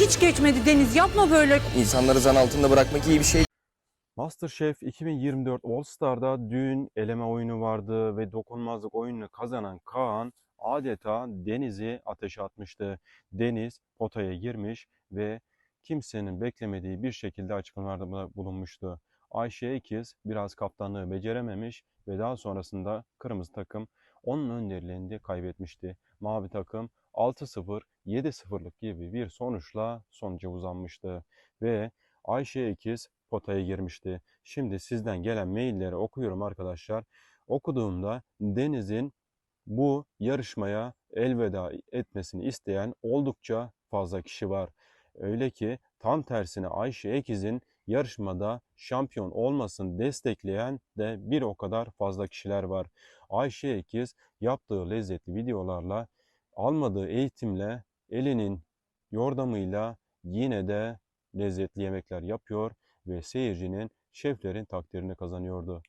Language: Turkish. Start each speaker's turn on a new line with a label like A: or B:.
A: hiç geçmedi Deniz. Yapma böyle.
B: İnsanları zan altında bırakmak iyi bir şey
C: MasterChef 2024 All Star'da dün eleme oyunu vardı ve dokunmazlık oyununu kazanan Kaan adeta Deniz'i ateşe atmıştı. Deniz potaya girmiş ve kimsenin beklemediği bir şekilde açıklamalarda bulunmuştu. Ayşe ikiz biraz kaptanlığı becerememiş ve daha sonrasında kırmızı takım onun önderliğini de kaybetmişti. Mavi takım 6-0, 7-0'lık gibi bir sonuçla sonuca uzanmıştı ve Ayşe ikiz potaya girmişti. Şimdi sizden gelen mailleri okuyorum arkadaşlar. Okuduğumda Deniz'in bu yarışmaya elveda etmesini isteyen oldukça fazla kişi var. Öyle ki tam tersine Ayşe Ekiz'in yarışmada şampiyon olmasını destekleyen de bir o kadar fazla kişiler var. Ayşe Ekiz yaptığı lezzetli videolarla, almadığı eğitimle, elinin yordamıyla yine de lezzetli yemekler yapıyor ve seyircinin, şeflerin takdirini kazanıyordu.